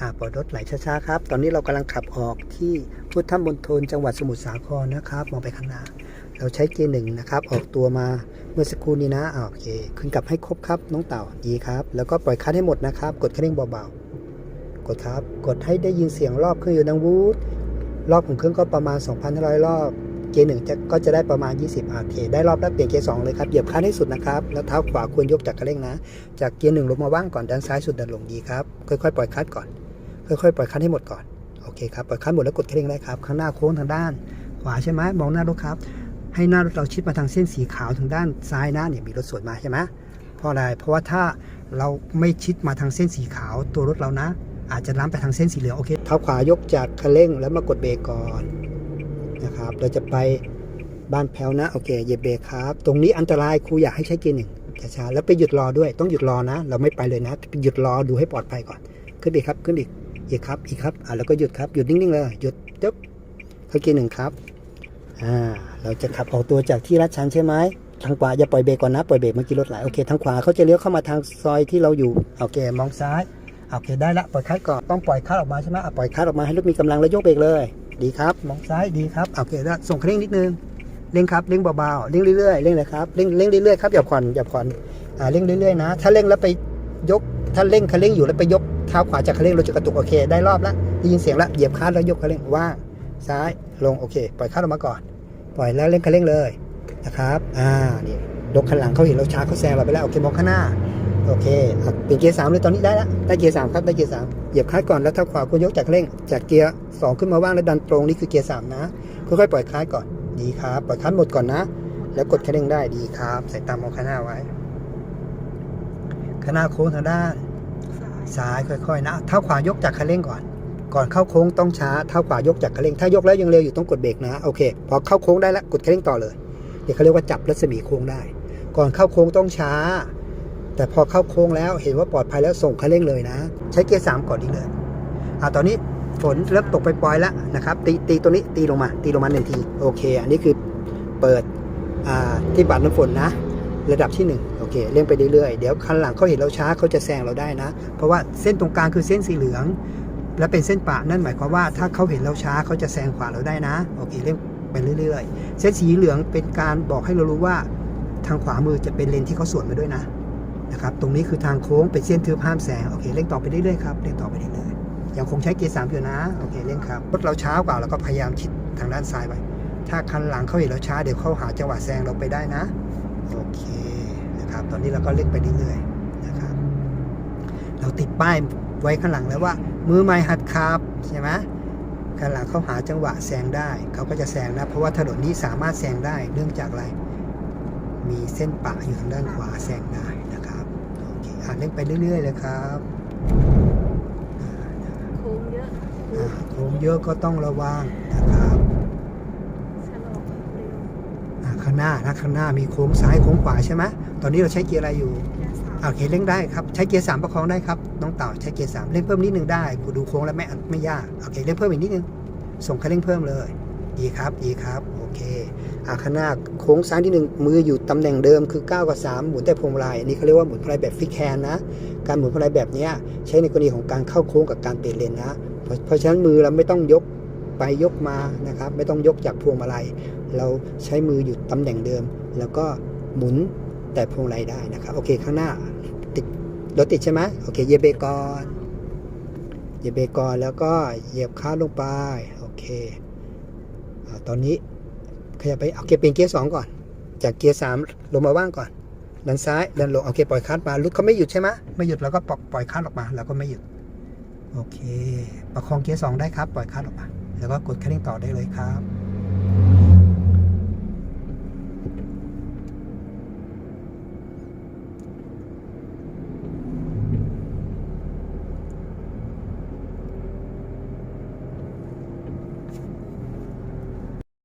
อ่าปล่อยรถไหลช้าๆครับ ตอนนี้เรากำลังขับออกที่พุทธมณฑลจังหวัดสมุทรสาครนะครับ มองไปข้างหน้า เราใช้เกียร์หนึ่งนะครับ ออกตัวมาเมื่อสักครู่นี้นะอ่าโอเค ขึ้นกลับให้ครบครับ น้องเต่าดีครับ แล้วก็ปล่อยคันให้หมดนะครับ กดคันเร่งเบาๆ กดครับ กดให้ได้ยินเสียงรอบเครื่องยนต์ดังวูดรอบของเครื่องก็ประมาณ 2,500 รอบ เกียร์หนึ่งก็จะได้ประมาณ 20อาเคได้รอบแล้วเปลี่ยนเกียร์สองเลยครับ เหยียบคันให้สุดนะครับ แล้วเท้าขวาควรยกจากคันเร่งนะ จากเกียร์หนึ่งลงมาว่างก่อน ด้านซ้ายสุดดันลงดีครับ ค่อยๆ ปล่อยคันก่อน ค่อยๆปล่อยคันให้หมดก่อนโอเคครับปล่อยคันหมดแล้วกดคันเร่งได้ครับข้างหน้าโค้งทางด้านขวาใช่ไหมมองหน้ารถครับ ให้หน้ารถเราชิดมาทางเส้นสีขาวทางด้านซ้ายนะเนี่ยมีรถสวนมาใช่ไหมเพราะอะไรเพราะว่าถ้าเราไม่ชิดมาทางเส้นสีขาวตัวรถเรานะ อาจจะล้ำไปทางเส้นสีเหลืองโอเคเท้าขวายกจากคันเร่งแล้วมากดเบรกก่อนนะครับเราจะไปบ้านแพ้วนะโอเคเหยียบเบรกครับ ตรงนี้อันตรายครูอยากให้ใช้เกียร์หนึ่งช้าๆแล้วไปหยุดรอด้วยต้องหยุดรอนะ เราไม่ไปเลยนะ หยุดรอดูให้ปลอดภัยก่อน ขึ้นอีกครับขึ้นอีก อีกครับ อีกครับ อ่าแล้วก็หยุดครับ หยุดนิ่งๆเลย หยุดจึ๊บเข้าเกียร์หนึ่งครับ อ่า เราจะขับออกตัวจากที่รัดชันใช่ไหมทางขวาอย่าปล่อยเบรกก่อนนะ ปล่อยเบรกเมื่อกี้รถไหล โอเค ทางขวาเขาจะเลี้ยวเข้ามาทางซอยที่เราอยู่ โอเค มองซ้าย โอเค ได้ละ ปล่อยคัดก่อน ต้องปล่อยคัดออกมาใช่ไหมอะปล่อยคัดออกมาให้รถมีกำลังแล้วยกเบรกเลย ดีครับ มองซ้าย ดีครับ โอเคแล้ส่งคันเร่งนิดนึง เร่งครับ เร่งเบาๆ เร่งเรื่อยๆ เร่งเลยครับ เร่งเร่งเรื่อยๆ ครับ อย่าผ่อน อย่าผ่อน อ่า เร่งเรื่อยๆ นะ ถ้าเร่งแล้วไปยก ถ้าเร่งคันเร่งอยู่แล้วไปยก เท้าขวาจากคันเร่งเราจะกระตุกโอเค ได้รอบแล้วได้ยินเสียงแล้วเหยียบคลัดแล้วยกคันเร่งว่างซ้ายลงโอเค ปล่อยคัดออกมาก่อน ปล่อยแล้วเร่งคันเร่งเลยนะครับอ่านี่ยกคันหลังเขาเห็นเราช้าเขาแซงเราไปแล้วโอเคมองข้างหน้าโอเคเปลี่ยนเกียร์สามเลยตอนนี้ได้แล้วได้เกียร์สามครับได้เกียร์สามเหยียบคลัดก่อนแล้วเท้าขวาคุณยกจากเร่ง จากเกียร์สองขึ้นมาว่างแล้วดันตรงนี่คือเกียร์สามนะค่อยๆปล่อยคลัดก่อนดีครับปล่อยคลัดหมดก่อนนะ แล้วกดคันเร่งได้ดีครับ ใส่ตามมองข้างหน้าไว้ข้างหน้าโค้งทางด้าน ซ้ายค่อยๆนะเท้าขวายกจากคันเร่งก่อน ก่อนเข้าโค้งต้องช้าเท้าขวายกจากคันเร่ง ถ้ายกแล้วยังเร็วอยู่ต้องกดเบรกนะโอเคพอเข้าโค้งได้แล้วกดคันเร่งต่อเลยเดี๋ยวเขาเรียกว่าจับรัศมีโค้งได้ ก่อนเข้าโค้งต้องช้า แต่พอเข้าโค้งแล้วเห็นว่าปลอดภัยแล้วส่งคันเร่งเลยนะ ใช้เกียร์สามก่อนดีเลยอ่าตอนนี้ฝนเริ่มตกไปปล่อยๆแล้วนะครับ ตีตีตัวนี้ตีลงมา ตีลงมาหนึ่งทีโอเค อันนี้คือเปิดอ่าที่บัดน้ำฝนนะ ระดับที่หนึ่ง เคเร่งไปเรื่อยๆเดี๋ยวคันหลังเขาเห็นเราช้าเขาจะแซงเราได้นะ เพราะว่าเส้นตรงกลางคือเส้นสีเหลือง และเป็นเส้นปะนั่นหมายความว่าถ้าเขาเห็นเราช้าเขาจะแซงขวาเราได้นะโอเคเร่งไปเรื่อยๆ เส้นสีเหลืองเป็นการบอกให้เรารู้ว่าทางขวามือจะเป็นเลนที่เขาสวนมาด้วยนะนะครับตรงนี้คือทางโค้งเป็นเส้นทึบห้ามแซงโอเคเร่งต่อไปเรื่อยๆครับเร่งต่อไปเรื่อยๆยังคงใช้เกียร์สามอยู่นะโอเคเร่งครับรถเราช้ากว่าเราก็พยายามชิดทางด้านซ้ายไว้ถ้าคันหลังเขาเห็นเราช้าเดี๋ยวเขาหาจังหวะแซงเราไปได้นะโอเค นะครับ ตอนนี้เราก็เล่นไปเรื่อยๆนะครับ เราติดป้ายไว้ข้างหลังแล้วว่า มือใหม่หัดขับใช่ไหมข้างหลังเขาหาจังหวะแซงได้ เขาก็จะแซงนะ เพราะว่าถนนนี้สามารถแซงได้เนื่องจากอะไร มีเส้นปะอยู่ทางด้านขวาแซงได้นะครับโอเคอ่านเล่นไปเรื่อยๆเลยครับโค้งเยอะอ่าโค้งเยอะก็ต้องระวังนะครับ ชะลอความเร็ว อ่าข้างหน้านะข้างหน้ามีโค้งซ้ายโค้งขวาใช่ไหมตอนนี้เราใช้เกียร์อะไรอยู่แค่สามโอเคเร่งได้ครับใช้เกียร์สามประคองได้ครับน้องเต่าใช้เกียร์สามเร่งเพิ่มนิดนึงได้กูดูโค้งแล้วไม่ไม่ยากโอเคเร่งเพิ่มอีกนิดนึงส่งคันเร่งเพิ่มเลยดีครับดีครับโอเคอ่าข้างหน้าโค้งซ้ายที่หนึ่งมืออยู่ตำแหน่งเดิมคือ 9 กับ 3 หมุนแต่พวงมาลัยอันนี้เขาเรียกว่าหมุนพวงมาลัยแบบฟิกแคนนะ การหมุนพวงมาลัยแบบเนี้ยใช้ในกรณีของการเข้าโค้งกับการเปลี่ยนเลนนะเพราะเพราะฉะนั้นมือเราไม่ต้องยก ไปยกมานะครับ ไม่ต้องยกจากพวงมาลัย เราใช้มืออยู่ตำแหน่งเดิม แล้วก็หมุนแต่พวงมาลัยได้นะครับ โอเคข้างหน้าติดรถติดใช่ไหมโอเคเหยียบเบรกก่อนเหยียบเบรกก่อนแล้วก็เหยียบคลัดลงไปโอเคอตอนนี้ขยับไปเอาเกียร์เป็นเกียร์สองก่อน จากเกียร์สามลงมาว่างก่อนดันซ้ายดันลงโอเคปล่อยคัดมารถเขาไม่หยุดใช่ไหมไม่หยุดแล้วก็ปล่อยปล่อยคลัดออกมา แล้วก็ไม่หยุด โอเค ประคองเกียร์สองได้ครับ ปล่อยคัดออกมา แล้วก็กดคันเร่งต่อได้เลยครับ